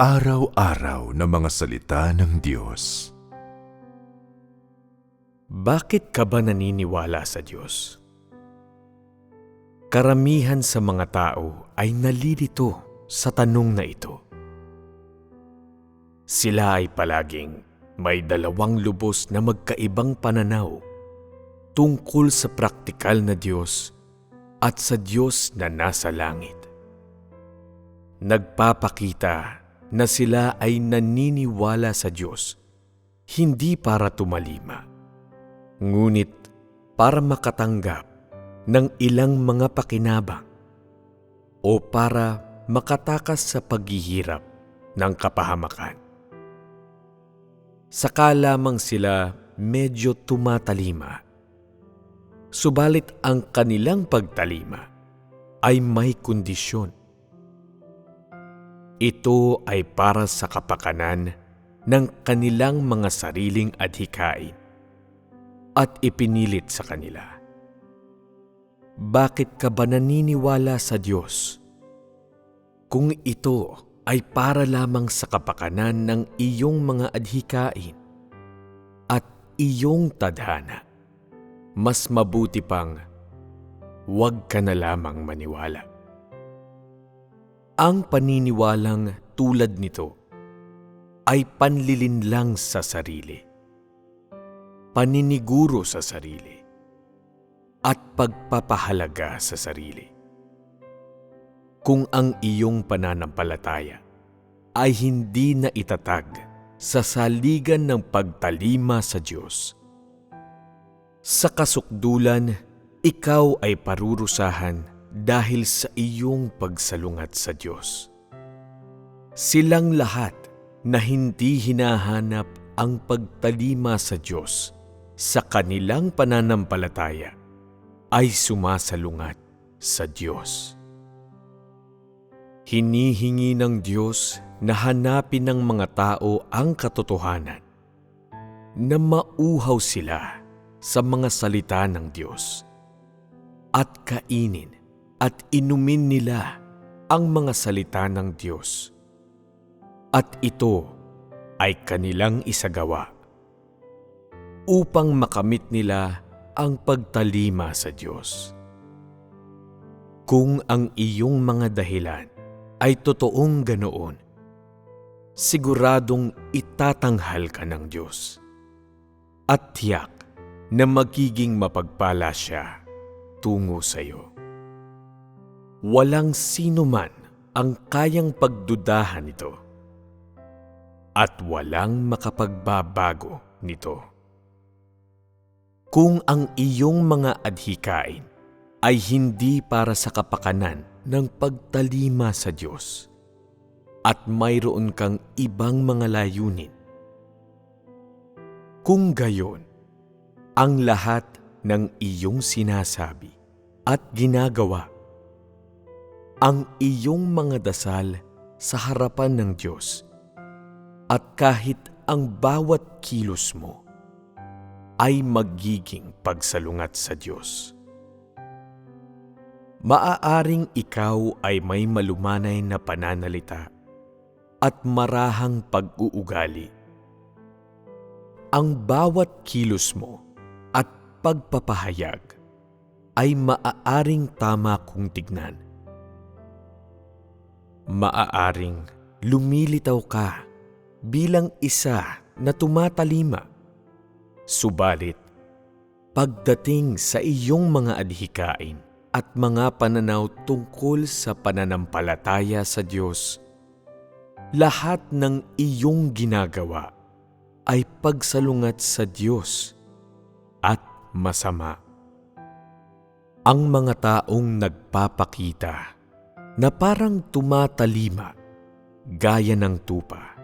Pang-araw-araw na mga salita ng Diyos. Bakit ka ba naniniwala sa Diyos? Karamihan sa mga tao ay nalilito sa tanong na ito. Sila ay palaging may dalawang lubos na magkaibang pananaw tungkol sa praktikal na Diyos at sa Diyos na nasa langit. Nagpapakita na sila ay naniniwala sa Diyos hindi para tumalima, ngunit para makatanggap ng ilang mga pakinabang o para makatakas sa paghihirap ng kapahamakan. Saka lamang sila medyo tumatalima. Subalit ang kanilang pagtalima ay may kondisyon. Ito ay para sa kapakanan ng kanilang mga sariling adhikain at ipinilit sa kanila. Bakit ka ba naniniwala sa Diyos? Kung ito ay para lamang sa kapakanan ng iyong mga adhikain at iyong tadhana, mas mabuti pang huwag ka na lamang maniwala. Ang paniniwalang tulad nito ay panlilinlang sa sarili, paniniguro sa sarili, at pagpapahalaga sa sarili. Kung ang iyong pananampalataya ay hindi na itatag sa saligan ng pagtalima sa Diyos, sa kasukdulan, ikaw ay parurusahan dahil sa iyong pagsalungat sa Diyos. Silang lahat na hindi hinahanap ang pagtalima sa Diyos sa kanilang pananampalataya ay sumasalungat sa Diyos. Hinihingi ng Diyos na hanapin ng mga tao ang katotohanan na mauhaw sila sa mga salita ng Diyos at kainin at inumin nila ang mga salita ng Diyos. At ito ay kanilang isagawa upang makamit nila ang pagtalima sa Diyos. Kung ang iyong mga dahilan ay totoong ganoon, siguradong itatanghal ka ng Diyos at tiyak na magiging mapagpala siya tungo sa iyo. Walang sino man ang kayang pagdudahan ito at walang makapagbabago nito. Kung ang iyong mga adhikain ay hindi para sa kapakanan ng pagtalima sa Diyos at mayroon kang ibang mga layunin, kung gayon, ang lahat ng iyong sinasabi at ginagawa ang iyong mga dasal sa harapan ng Diyos at kahit ang bawat kilos mo ay magiging pagsalungat sa Diyos. Maaaring ikaw ay may malumanay na pananalita at marahang pag-uugali. Ang bawat kilos mo at pagpapahayag ay maaaring tama kung tignan maaaring lumilitaw ka bilang isa na tumatalima. Subalit, pagdating sa iyong mga adhikain at mga pananaw tungkol sa pananampalataya sa Diyos, lahat ng iyong ginagawa ay pagsalungat sa Diyos at masama. Ang mga taong nagpapakita na parang tumatalima gaya ng tupa.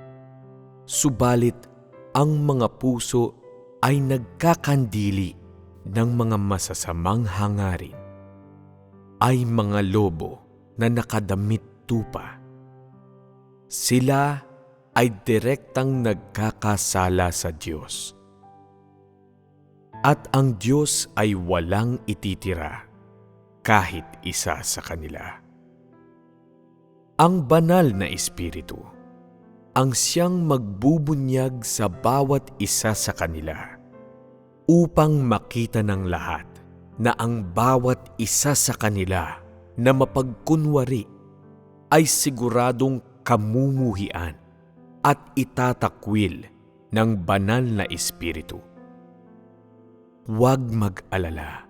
Subalit ang mga puso ay nagkakandili ng mga masasamang hangarin ay mga lobo na nakadamit tupa. Sila ay direktang nagkakasala sa Diyos. At ang Diyos ay walang ititira kahit isa sa kanila ang banal na espiritu ang siyang magbubunyag sa bawat isa sa kanila upang makita ng lahat na ang bawat isa sa kanila na mapagkunwari ay siguradong kamumuhian at itatakwil ng banal na espiritu. Huwag mag-alala.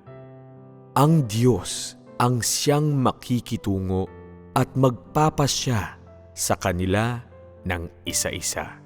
Ang Diyos ang siyang makikitungo at magpapasya sa kanila ng isa-isa.